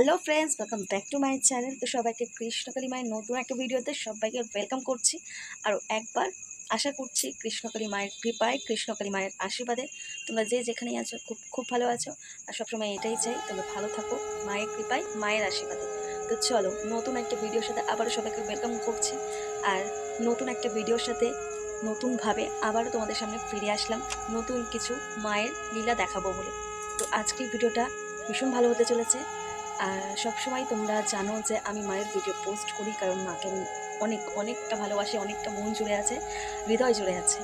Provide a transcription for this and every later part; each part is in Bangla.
Hello friends welcome back to my channel তো সবাইকে কৃষ্ণকালী মায়ের নতুন একটা ভিডিওতে সবাইকে ওয়েলকাম করছি। আরও একবার আশা করছি কৃষ্ণকালী মায়ের কৃপায়, কৃষ্ণকালী মায়ের আশীর্বাদে তোমরা যে যেখানেই আছো, খুব খুব ভালো আছো। আর সবসময় এটাই চাই, তোমরা ভালো থাকো, মায়ের কৃপায়, মায়ের আশীর্বাদে। তো চলো, নতুন একটা ভিডিওর সাথে আবারও সবাইকে ওয়েলকাম করছি। আর নতুন একটা ভিডিওর সাথে নতুনভাবে আবারও তোমাদের সামনে ফিরে আসলাম। নতুন কিছু মায়ের লীলা দেখাবো বলে। তো আজকের ভিডিওটা ভীষণ ভালো হতে চলেছে। সবসময় তোমরা জানো যে আমি মায়ের ভিডিও পোস্ট করি কারণ মাকে অনেক, অনেকটা ভালোবাসি, অনেকটা মন জুড়ে আছে, হৃদয় জুড়ে আছে।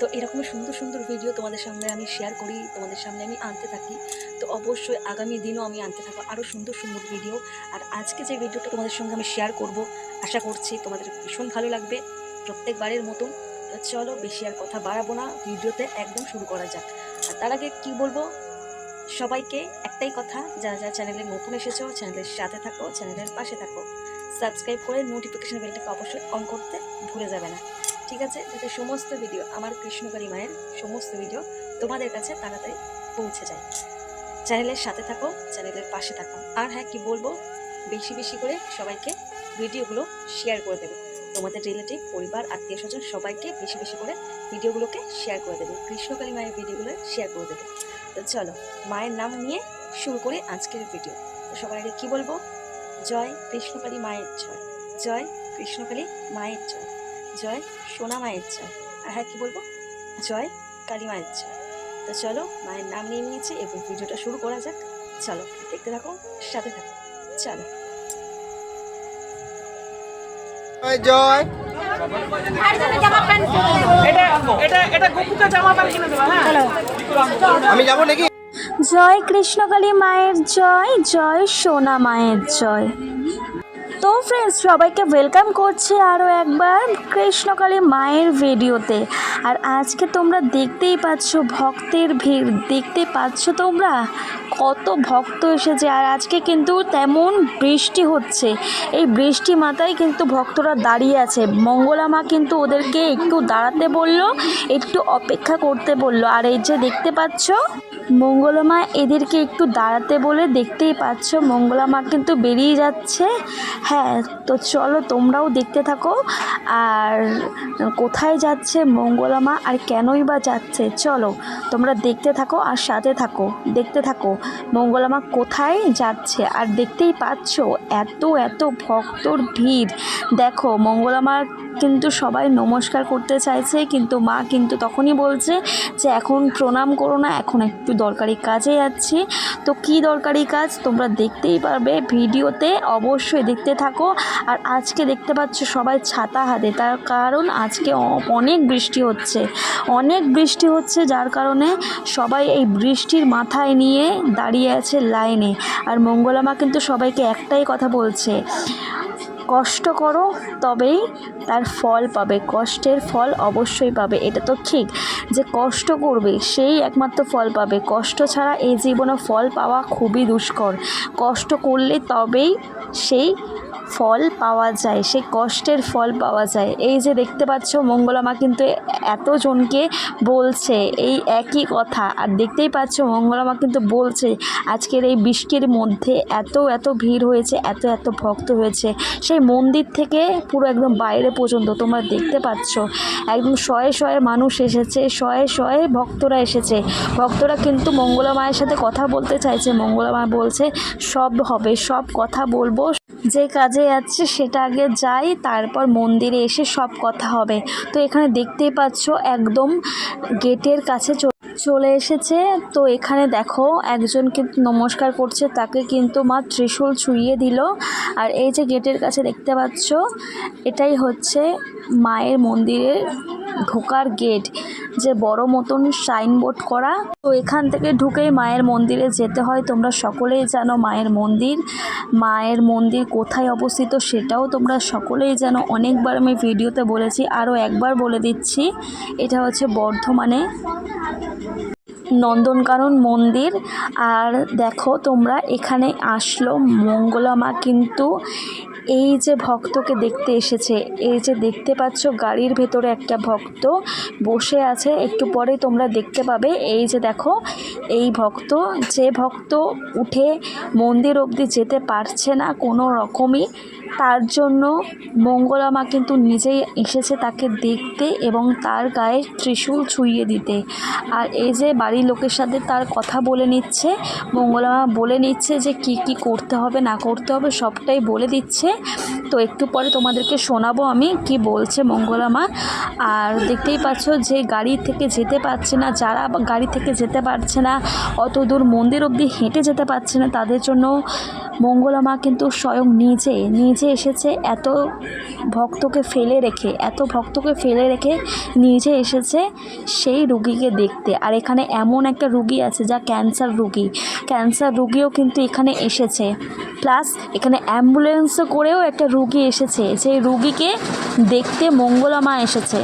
তো এরকম সুন্দর সুন্দর ভিডিও তোমাদের সামনে আমি শেয়ার করি, তোমাদের সামনে আমি আনতে থাকি। তো অবশ্যই আগামী দিনও আমি আনতে থাকব আরও সুন্দর সুন্দর ভিডিও আর আজকে যে ভিডিওটা তোমাদের সঙ্গে আমি শেয়ার করব, আশা করছি তোমাদের ভীষণ ভালো লাগবে প্রত্যেকবারের মতন। চলো বেশি আর কথা বাড়াবো না ভিডিওতে একদম শুরু করা যাক। আর তার আগে কী বলব? সবাইকে একটাই কথা, যারা যারা চ্যানেলে নতুন এসেছ, চ্যানেলের সাথে থাকো, চ্যানেলের পাশে থাকো, সাবস্ক্রাইব করে নোটিফিকেশন বেলটাকে অবশ্যই অন করতে ভুলে যাবে না। ঠিক আছে? যাতে সমস্ত ভিডিও আমার কৃষ্ণকালী মায়ের সমস্ত ভিডিও তোমাদের কাছে তাড়াতাড়ি পৌঁছে যায়। চ্যানেলের সাথে থাকো, চ্যানেলের পাশে থাকো। আর হ্যাঁ কি বলব? বেশি বেশি করে সবাইকে ভিডিওগুলো শেয়ার করে দেবে। তোমাদের রিলেটিভ পরিবার, আত্মীয় স্বজন সবাইকে বেশি বেশি করে ভিডিওগুলোকে শেয়ার করে দেবে। কৃষ্ণকালী মায়ের ভিডিওগুলো শেয়ার করে দেবে। তো চলো, মায়ের নাম নিয়ে শুরু করি আজকের ভিডিও তো সবার আগে কী বলব? জয় কৃষ্ণকালী মায়ের জয়। জয় কৃষ্ণকালী মায়ের জয়। জয় সোনা মায়ের জয়। আর হ্যাঁ কী বলব? জয় কালী মায়ের জয়। তো চলো, মায়ের নাম নিয়ে নিয়েছি এবং ভিডিওটা শুরু করা যাক। চলো, দেখতে থাকো, সাথে থাকো। চলো। জয়। জয় এটা এটা এটা গোপুকে জামা প্যান্ট কিনে দেবা হ্যাঁ? আমি যাব নাকি? জয় কৃষ্ণকালী মায়ের জয় জয় সোনা মায়ের জয়। তো ফ্রেন্ডস সবাইকে ওয়েলকাম করছি আরও একবার কৃষ্ণকালী মায়ের ভিডিওতে আর আজকে তোমরা দেখতেই পাচ্ছ, ভক্তের ভিড়। দেখতে পাচ্ছ তোমরা? কত ভক্ত এসেছে। আর আজকে কিন্তু তেমন বৃষ্টি হচ্ছে। এই বৃষ্টি মাথায় কিন্তু ভক্তরা দাঁড়িয়ে আছে। মঙ্গলা মা কিন্তু ওদেরকে একটু দাঁড়াতে বলল, একটু অপেক্ষা করতে বলল। আর এই যে দেখতে পাচ্ছ মঙ্গলমা এদেরকে একটু দাঁড়াতে বলে দেখতেই পাচ্ছ মঙ্গলামা কিন্তু বেরিয়ে যাচ্ছে। হ্যাঁ তো চলো তোমরাও দেখতে থাকো। আর কোথায় যাচ্ছে মঙ্গলামা আর কেনই বা যাচ্ছে? চলো, তোমরা দেখতে থাকো আর সাথে থাকো, দেখতে থাকো। মঙ্গলামা কোথায় যাচ্ছে? আর দেখতেই পাচ্ছ এত এত ভক্তর ভিড়। দেখো মঙ্গলামার কিন্তু সবাই নমস্কার করতে চাইছে, কিন্তু মা কিন্তু তখনই বলছে যে, এখন প্রণাম করো না, এখন একটু দরকারি কাজে যাচ্ছি। তো কি দরকারি কাজ? তোমরা দেখতেই পারবে ভিডিওতে, অবশ্যই দেখতে থাকো। আর আজকে দেখতে পাচ্ছ সবাই ছাতা হাতে, তার কারণ আজকে অনেক বৃষ্টি হচ্ছে। অনেক বৃষ্টি হচ্ছে, যার কারণে সবাই এই বৃষ্টির মাথায় নিয়ে দাঁড়িয়ে আছে লাইনে। আর মঙ্গলামা কিন্তু সবাইকে একটাই কথা বলছে কষ্ট করো, তবেই তার ফল পাবে। কষ্টের ফল অবশ্যই পাবে, এটা তো ঠিক। যে কষ্ট করবে, সেই একমাত্র ফল পাবে। কষ্ট ছাড়া এই জীবনে ফল পাওয়া খুবই দুষ্কর। কষ্ট করলে তবেই সেই ফল পাওয়া যায়, সেই কষ্টের ফল পাওয়া যায়। এই যে দেখতে পাচ্ছ মঙ্গলামা কিন্তু এতজনকে বলছে এই একই কথা। আর দেখতেই পাচ্ছ মঙ্গলামা কিন্তু বলছে, আজকের এই বৃষ্টির মধ্যে এত এত ভিড় হয়েছে, এত এত ভক্ত হয়েছে। সেই মন্দির থেকে পুরো একদম বাইরে পর্যন্ত তোমরা দেখতে পাচ্ছ, একদম শয়ে শয়ে মানুষ এসেছে, শয়ে শয়ে ভক্তরা এসেছে। ভক্তরা কিন্তু মঙ্গলা মায়ের সাথে কথা বলতে চাইছে। মঙ্গলা মা বলছে, সব হবে, সব কথা বলব যে কাজে যাচ্ছে সেটা আগে যাই, তারপর মন্দিরে এসে সব কথা হবে। তো এখানে দেখতেই পাচ্ছ একদম গেটের কাছে চলে এসেছে। তো এখানে দেখো একজন কিন্তু নমস্কার করছে, তাকে কিন্তু মা ত্রিশূল ছুঁয়ে দিল। আর এই যে গেটের কাছে দেখতে পাচ্ছ, এটাই হচ্ছে মায়ের মন্দিরের ঢোকার গেট যে বড় মতন সাইনবোর্ড করা। তো এখান থেকে ঢুকেই মায়ের মন্দিরে যেতে হয়। তোমরা সকলেই জানো মায়ের মন্দির। মায়ের মন্দির কোথায় অবস্থিত সেটাও তোমরা সকলেই জানো। অনেকবার আমি ভিডিওতে বলেছি, আরও একবার বলে দিচ্ছি। এটা হচ্ছে বর্ধমানে নন্দনকানন মন্দির। আর দেখো তোমরা এখানে আসলো মঙ্গলা মা কিন্তু এই যে ভক্তকে দেখতে এসেছে, এই যে দেখতে পাচ্ছ গাড়ির ভেতরে একটা ভক্ত বসে আছে, একটু পরে তোমরা দেখতে পাবে, এই যে দেখো, এই ভক্ত, যে ভক্ত উঠে মন্দির অবধি যেতে পারছে না কোনো রকমই, তার জন্য মঙ্গলা মা কিন্তু নিজেই এসেছে তাকে দেখতে এবং তার গায়ে ত্রিশূল ছুঁয়ে দিতে। আর এই যে বাড়ির লোকের সাথে তার কথা বলে নিচ্ছে, মঙ্গলা মা বলে নিচ্ছে যে কি কি করতে হবে, না করতে হবে, সবটাই বলে দিচ্ছে। তো একটু পরে তোমাদেরকে শোনাবো আমি কি বলছে মঙ্গলা মা। আর দেখতেই পাচ্ছ যে গাড়ি থেকে যেতে পারছে না, যারা গাড়ি থেকে যেতে পারছে না, অত দূর মন্দির অবধি হেঁটে যেতে পারছে না, তাদের জন্য মঙ্গলা মা কিন্তু স্বয়ং নিজে নিজে এসেছে এত ভক্তকে ফেলে রেখে, এত ভক্তকে ফেলে রেখে নিজে এসেছে সেই রুগীকে দেখতে। আর এখানে এমন একটা রুগী আছে যা ক্যান্সার রুগী। ক্যান্সার রুগীও কিন্তু এখানে এসেছে। প্লাস এখানে অ্যাম্বুলেন্সে করেও একটা রুগী এসেছে। সেই রুগীকে দেখতে মঙ্গলা মা এসেছে।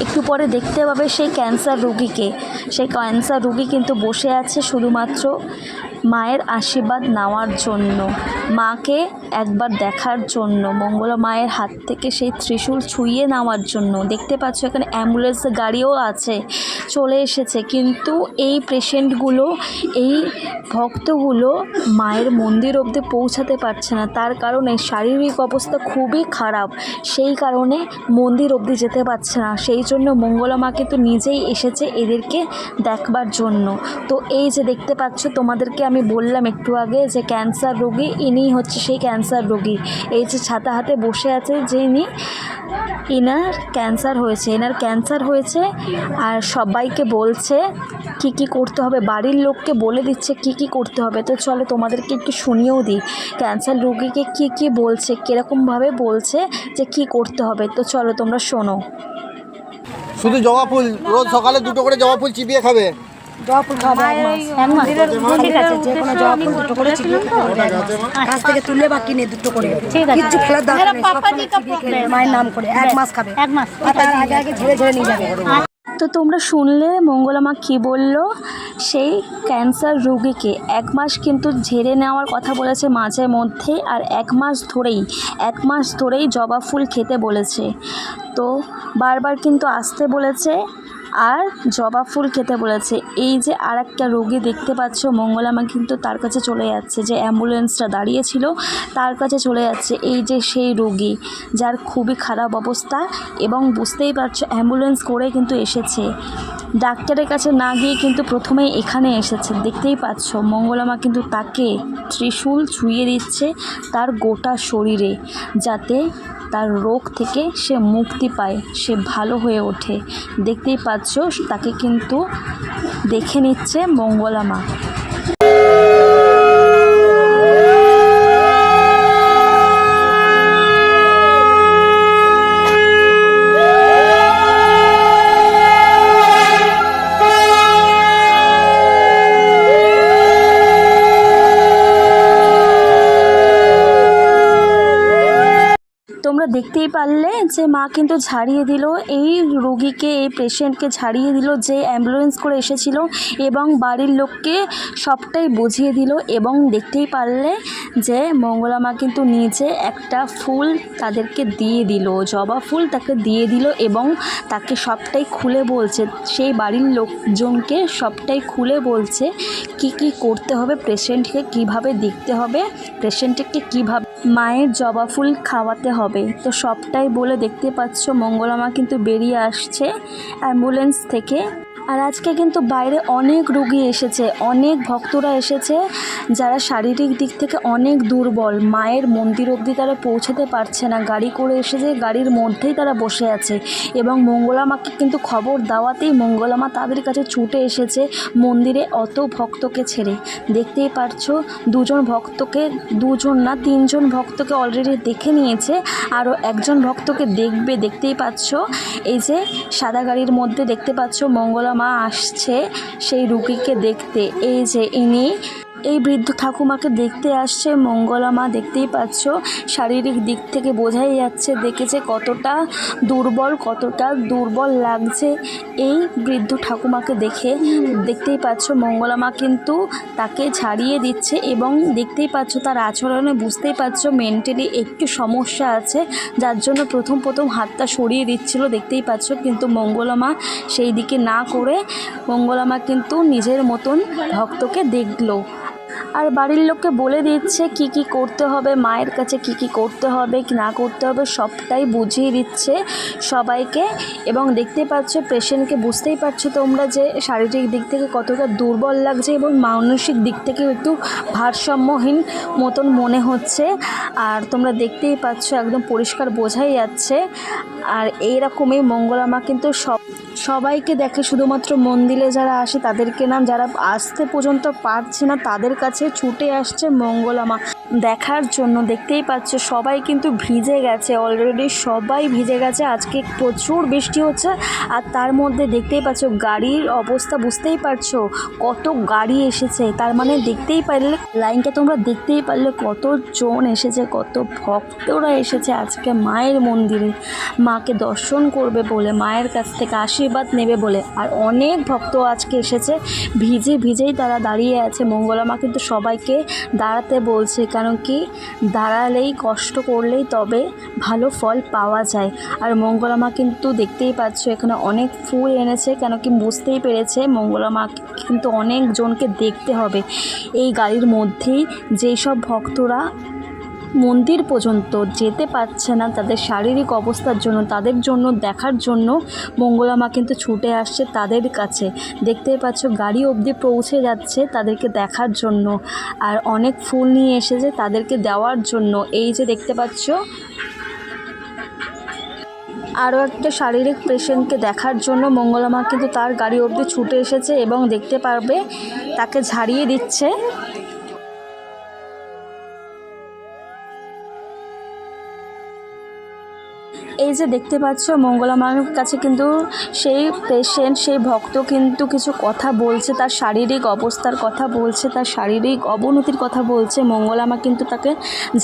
একটু পরে দেখতে পাবে সেই ক্যান্সার রুগীকে। সেই ক্যান্সার রুগী কিন্তু বসে আছে শুধুমাত্র মায়ের আশীর্বাদ নেওয়ার জন্য, মাকে একবার দেখার জন্য, মঙ্গলা মায়ের হাত থেকে সেই ত্রিশূল ছুঁয়ে নেওয়ার জন্য। দেখতে পাচ্ছ, এখানে অ্যাম্বুলেন্স গাড়িও আছে, চলে এসেছে। কিন্তু এই পেশেন্টগুলো, এই ভক্তগুলো মায়ের মন্দির অবধি পৌঁছাতে পারছে না। তার কারণে শারীরিক অবস্থা খুবই খারাপ। সেই কারণে মন্দির অবধি যেতে পারছে না। সেই জন্য মঙ্গলা মা কিন্তু নিজেই এসেছে এদেরকে দেখবার জন্য। তো এই যে দেখতে পাচ্ছ, তোমাদেরকে আমি বললাম একটু আগে যে ক্যান্সার রোগী, ইনিই হচ্ছে সেই ক্যান্সার রোগী। এই যে ছাতা হাতে বসে আছে যিনি, ইনার ক্যান্সার হয়েছে। এনার ক্যান্সার হয়েছে আর সবাইকে বলছে কি কি করতে হবে। বাড়ির লোককে বলে দিচ্ছে কি কি করতে হবে। তো চলো তোমাদেরকে একটু শুনিয়েও দিই ক্যান্সার রোগীকে কি কি বলছে কীরকমভাবে বলছে যে কি করতে হবে। তো চলো তোমরা শোনো। শুধু জবা ফুল, রোজ সকালে দুটো করে জবা ফুল চিবিয়ে খাবে। জবা ফুল খাবে এক মাস ঠিক আছে যে কোনো জবা ফুল দুটো করে গাছ থেকে তুললে বা কিনে দুটো করে। কিচ্ছু ফেলার দরকার নেই সব সময় চিবিয়ে খেয়ে নেবে, মায়ের নাম করে এক মাস খাবে। এক মাস। তার আগে আগে ঝেড়ে ঝেড়ে নিয়ে যাবে। তো তোমরা শুনলে মঙ্গলামা কী বলল? সেই ক্যান্সার রোগীকে এক মাস কিন্তু ঝেড়ে নেওয়ার কথা বলেছে মাঝে মধ্যে আর এক মাস ধরেই এক মাস ধরেই জবা ফুল খেতে বলেছে। তো বারবার কিন্তু আসতে বলেছে। আর জবা ফুল খেতে বলেছে। এই যে আর একটা রোগী দেখতে পাচ্ছ, মঙ্গলামা কিন্তু তার কাছে চলে যাচ্ছে। যে অ্যাম্বুলেন্সটা দাঁড়িয়েছিল, তার কাছে চলে যাচ্ছে এই যে সেই রোগী, যার খুবই খারাপ অবস্থা এবং বুঝতেই পারছ অ্যাম্বুলেন্স করে কিন্তু এসেছে। ডাক্তারের কাছে না গিয়ে কিন্তু প্রথমেই এখানে এসেছে। দেখতেই পাচ্ছ, মঙ্গলামা কিন্তু তাকে ত্রিশূল ছুঁয়ে দিচ্ছে তার গোটা শরীরে, যাতে তার রোগ থেকে সে মুক্তি পায়, সে ভালো হয়ে ওঠে। দেখতেই পাচ্ছ, তাকে কিন্তু দেখে নিচ্ছে মঙ্গলামা তোমরা দেখতেই পারলে যে মা কিন্তু ঝাড়িয়ে দিল। এই রোগীকে, এই পেশেন্টকে ঝাড়িয়ে দিল যে অ্যাম্বুলেন্স করে এসেছিল এবং বাড়ির লোককে সবটাই বুঝিয়ে দিল এবং দেখতেই পারলে যে মঙ্গলা মা কিন্তু নিজে একটা ফুল তাদেরকে দিয়ে দিল, জবা ফুল তাকে দিয়ে দিল এবং তাকে সবটাই খুলে বলছে। সেই বাড়ির লোকজনকে সবটাই খুলে বলছে কি কি করতে হবে পেশেন্টকে কীভাবে দেখতে হবে পেশেন্টকে কীভাবে মায়ের জবা ফুল খাওয়াতে হবে। তো সবটাই বলে দেখতে পাচ্ছ, মঙ্গলামা কিন্তু বেরিয়ে আসছে অ্যাম্বুলেন্স থেকে। আর আজকে কিন্তু বাইরে অনেক রুগী এসেছে, অনেক ভক্তরা এসেছে যারা শারীরিক দিক থেকে অনেক দুর্বল। মায়ের মন্দির অবধি তারা পৌঁছাতে পারছে না, গাড়ি করে এসেছে, গাড়ির মধ্যেই তারা বসে আছে এবং মঙ্গলামাকে কিন্তু খবর দেওয়াতেই মঙ্গলামা তাদের কাছে ছুটে এসেছে মন্দিরে অত ভক্তকে ছেড়ে। দেখতেই পারছ, দুজন ভক্তকে, দুজন না তিনজন ভক্তকে অলরেডি দেখে নিয়েছে, আরও একজন ভক্তকে দেখবে, দেখতেই পাচ্ছ। এই যে সাদা গাড়ির মধ্যে দেখতে পাচ্ছ মঙ্গলা মা আসছে সেই রুগীকে দেখতে। এই যে ইনি এই বৃদ্ধ ঠাকুমাকে দেখতে আসছে, মঙ্গলা মা দেখতেই পাচ্ছ, শারীরিক দিক থেকে বোঝাই যাচ্ছে দেখেছে কতটা দুর্বল কতটা দুর্বল লাগছে। এই বৃদ্ধ ঠাকুমাকে দেখে দেখতেই পাচ্ছ, মঙ্গলা মা কিন্তু তাকে ছাড়িয়ে দিচ্ছে এবং দেখতেই পাচ্ছ তার আচরণে বুঝতেই পারছ মেন্টালি একটু সমস্যা আছে, যার জন্য প্রথম প্রথম হাতটা সরিয়ে দিচ্ছিল, দেখতেই পাচ্ছ কিন্তু মঙ্গলা মা সেই দিকে না করে মঙ্গলা মা কিন্তু নিজের মতন ভক্তকে দেখল। আর বাড়ির লোককে বলে দিচ্ছে কি কি করতে হবে, মায়ের কাছে কি কি করতে হবে, কি না করতে হবে, সবটাই বুঝিয়ে দিচ্ছে সবাইকে। এবং দেখতে পাচ্ছ, পেশেন্টকে বুঝতেই পারছ তোমরা যে শারীরিক দিক থেকে কতটা দুর্বল লাগছে এবং মানসিক দিক থেকে একটু ভারসাম্যহীন মতন মনে হচ্ছে। আর তোমরা দেখতেই পাচ্ছ, একদম পরিষ্কার বোঝাই যাচ্ছে। আর এইরকমই মঙ্গলামা কিন্তু সব, সবাইকে দেখে শুধুমাত্র মন্দিরে যারা আসে তাদেরকে না, যারা আসতে পর্যন্ত পারছে না তাদের কাছে ছুটে আসছে মঙ্গলামা দেখার জন্য দেখতেই পাচ্ছ, সবাই কিন্তু ভিজে গেছে অলরেডি সবাই ভিজে গেছে। আজকে প্রচুর বৃষ্টি হচ্ছে আর তার মধ্যে দেখতেই পাচ্ছ, গাড়ির অবস্থা বুঝতেই পারছ, কত গাড়ি এসেছে। তার মানে দেখতেই পারলে, লাইনটা তোমরা দেখতেই পারলে কত জন এসেছে, কত ভক্তরা এসেছে আজকে মায়ের মন্দিরে। মাকে দর্শন করবে বলে, মায়ের কাছ থেকে আশীর্বাদ নেবে বলে। আর অনেক ভক্ত আজকে এসেছে, ভিজে ভিজেই তারা দাঁড়িয়ে আছে। মঙ্গলা মা কিন্তু সবাইকে দাঁড়াতে বলছে কারণ কি দাঁড়ালেই, কষ্ট করলেই তবে ভালো ফল পাওয়া যায়। আর মঙ্গলামা কিন্তু দেখতেই পাচ্ছ, এখানে অনেক ফুল এনেছে, কেন কি বুঝতেই পেরেছে মঙ্গলামা কিন্তু অনেকজনকে দেখতে হবে। এই গাড়ির মধ্যেই যেই সব ভক্তরা মন্দির পর্যন্ত যেতে পারছে না, তাদের শারীরিক অবস্থার জন্য, তাদের জন্য, দেখার জন্য মঙ্গলা মা কিন্তু ছুটে আসছে তাদের কাছে। দেখতেই পাচ্ছ, গাড়ি অবধি পৌঁছে যাচ্ছে তাদেরকে দেখার জন্য। আর অনেক ফুল নিয়ে এসেছে তাদেরকে দেওয়ার জন্য। এই যে দেখতে পাচ্ছ আরও একটা শারীরিক পেশেন্টকে দেখার জন্য মঙ্গলা মা কিন্তু তার গাড়ি অবধি ছুটে এসেছে এবং দেখতে পারবে, তাকে ঝাড়িয়ে দিচ্ছে। এই যে দেখতে পাচ্ছ, মঙ্গলা মায়ের কাছে কিন্তু সেই পেশেন্ট সেই ভক্ত কিন্তু কিছু কথা বলছে, তার শারীরিক অবস্থার কথা বলছে, তার শারীরিক অবনতির কথা বলছে। মঙ্গলা মা কিন্তু তাকে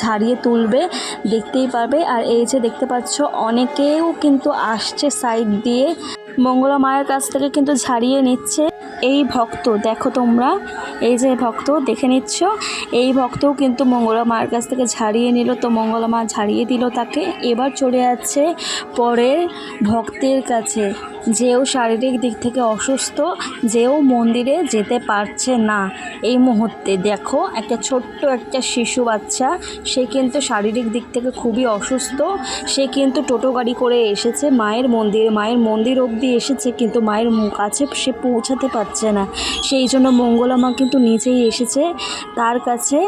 ঝাড়িয়ে তুলবে, দেখতেই পাবে আর এই যে দেখতে পাচ্ছ, অনেকেও কিন্তু আসছে সাইড দিয়ে। মঙ্গলা মায়ের কাছ থেকে কিন্তু ঝাড়িয়ে নিচ্ছে এই ভক্ত। দেখো তোমরা, এই যে ভক্ত, দেখে নিচ্ছ, এই ভক্তও কিন্তু মঙ্গলা মায়ের কাছ থেকে ঝাড়িয়ে নিল, তো মঙ্গলা মা ঝাড়িয়ে দিল তাকে। এবার চলে যাচ্ছে পরের ভক্তের কাছে। যেও শারীরিক দিক থেকে অসুস্থ, যেও মন্দিরে যেতে পারছে না। এই মুহূর্তে দেখো, একটা ছোট্ট একটা শিশু বাচ্চা, সে কিন্তু শারীরিক দিক থেকে খুবই অসুস্থ, সে কিন্তু টোটো গাড়ি করে এসেছে মায়ের মন্দিরে, মায়ের মন্দির অবধি এসেছে, কিন্তু মায়ের কাছে সে পৌঁছাতে পারছে না। সেই জন্য মঙ্গলা মা কিন্তু নিজেই এসেছে তার কাছে।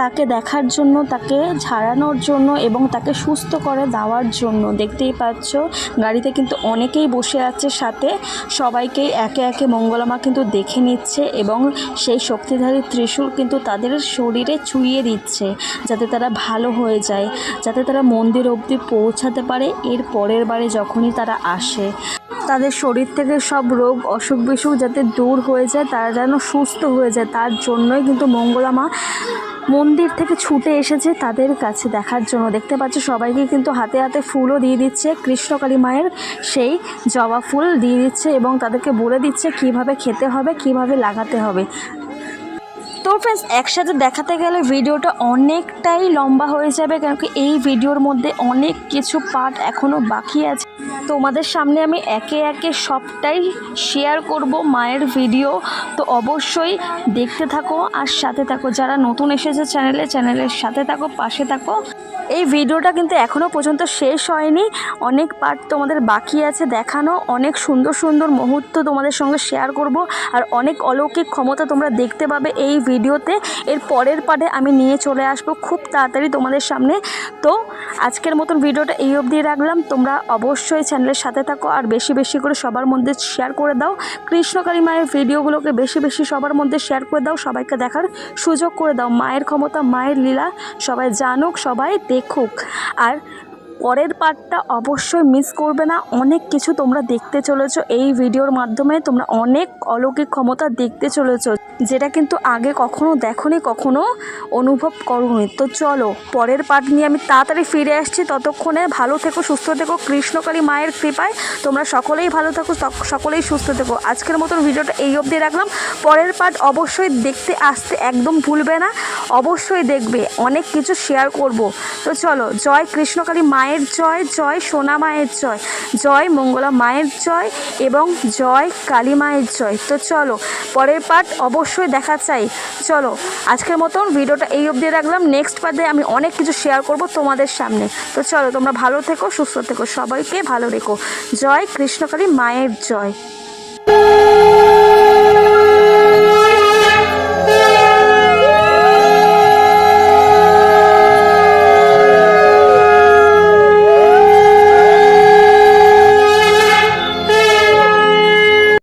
তাকে দেখার জন্য, তাকে ছাড়ানোর জন্য এবং তাকে সুস্থ করে দেওয়ার জন্য। দেখতেই পাচ্ছ, গাড়িতে কিন্তু অনেকেই বসে আছে সাথে। সবাইকেই একে একে মঙ্গলামা কিন্তু দেখে নিচ্ছে এবং সেই শক্তিধারী ত্রিশূল কিন্তু তাদের শরীরে চুইয়ে দিচ্ছে, যাতে তারা ভালো হয়ে যায়, যাতে তারা মন্দির অবধি পৌঁছাতে পারে। এর পরের বারে যখনই তারা আসে। তাদের শরীর থেকে সব রোগ, অসুখ বিসুখ যাতে দূর হয়ে যায়, তারা যেন সুস্থ হয়ে যায়, তার জন্যই কিন্তু মঙ্গলা মা মন্দির থেকে ছুটে এসেছে তাদের কাছে দেখার জন্য। দেখতে পাচ্ছ, সবাইকে কিন্তু হাতে হাতে ফুলও দিয়ে দিচ্ছে। কৃষ্ণকালী মায়ের সেই জবা ফুল দিয়ে দিচ্ছে এবং তাদেরকে বলে দিচ্ছে কীভাবে খেতে হবে, কীভাবে লাগাতে হবে। তো ফ্রেন্ডস একসাথে দেখাতে গেলে ভিডিওটা অনেকটাই লম্বা হয়ে যাবে, কারণ কি এই ভিডিওর মধ্যে অনেক কিছু পার্ট এখনও বাকি আছে। তোমাদের সামনে আমি একে একে সবটাই শেয়ার করব মায়ের ভিডিও তো অবশ্যই দেখতে থাকো আর সাথে থাকো। যারা নতুন এসেছে চ্যানেলে চ্যানেলের সাথে থাকো, পাশে থাকো। এই ভিডিওটা কিন্তু এখনও পর্যন্ত শেষ হয়নি। অনেক পার্ট তোমাদের বাকি আছে দেখানো। অনেক সুন্দর সুন্দর মুহূর্ত তোমাদের সঙ্গে শেয়ার করব। আর অনেক অলৌকিক ক্ষমতা তোমরা দেখতে পাবে এই ভিডিওতে এর পরের পার্টে আমি নিয়ে চলে আসব খুব তাড়াতাড়ি তোমাদের সামনে। তো আজকের মতন ভিডিওটা এই অবধি রাখলাম। তোমরা অবশ্যই চ্যানেলের সাথে থাকো আর বেশি বেশি করে সবার মধ্যে শেয়ার করে দাও। কৃষ্ণকালী মায়ের ভিডিওগুলোকে বেশি বেশি সবার মধ্যে শেয়ার করে দাও, সবাইকে দেখার সুযোগ করে দাও। মায়ের ক্ষমতা, মায়ের লীলা, সবাই জানুক, সবাই দেখুক। আর পরের পার্টটা অবশ্যই মিস করবে না। অনেক কিছু তোমরা দেখতে চলেছো। এই ভিডিওর মাধ্যমে তোমরা অনেক অলৌকিক ক্ষমতা দেখতে চলেছ, যেটা কিন্তু আগে কখনো দেখোনি, কখনো অনুভব করোনি। তো চলো, পরের পার্ট নিয়ে আমি তাড়াতাড়ি ফিরে আসছি। ততক্ষণে ভালো থেকো, সুস্থ থেকো। কৃষ্ণকালী মায়ের কৃপায় তোমরা সকলেই ভালো থাকো সকলেই সুস্থ থেকো। আজকের মতন ভিডিওটা এই অবধি রাখলাম। পরের পার্ট অবশ্যই দেখতে আসতে একদম ভুলবে না। অবশ্যই দেখবে, অনেক কিছু শেয়ার করব। তো চলো, জয় কৃষ্ণকালী মায়ের জয় জয় সোনা মায়ের জয় জয় মঙ্গলা মায়ের জয় এবং জয় কালী মায়ের জয়। তো চলো, পরের পার্ট অবশ্যই দেখা চাই। চলো, আজকের মতন ভিডিওটা এই অবধি রাখলাম। নেক্সট পার্টে আমি অনেক কিছু শেয়ার করব তোমাদের সামনে। তো চলো, তোমরা ভালো থেকো, সুস্থ থেকো, সবাইকে ভালো রেখো। জয় কৃষ্ণকালী মায়ের জয়।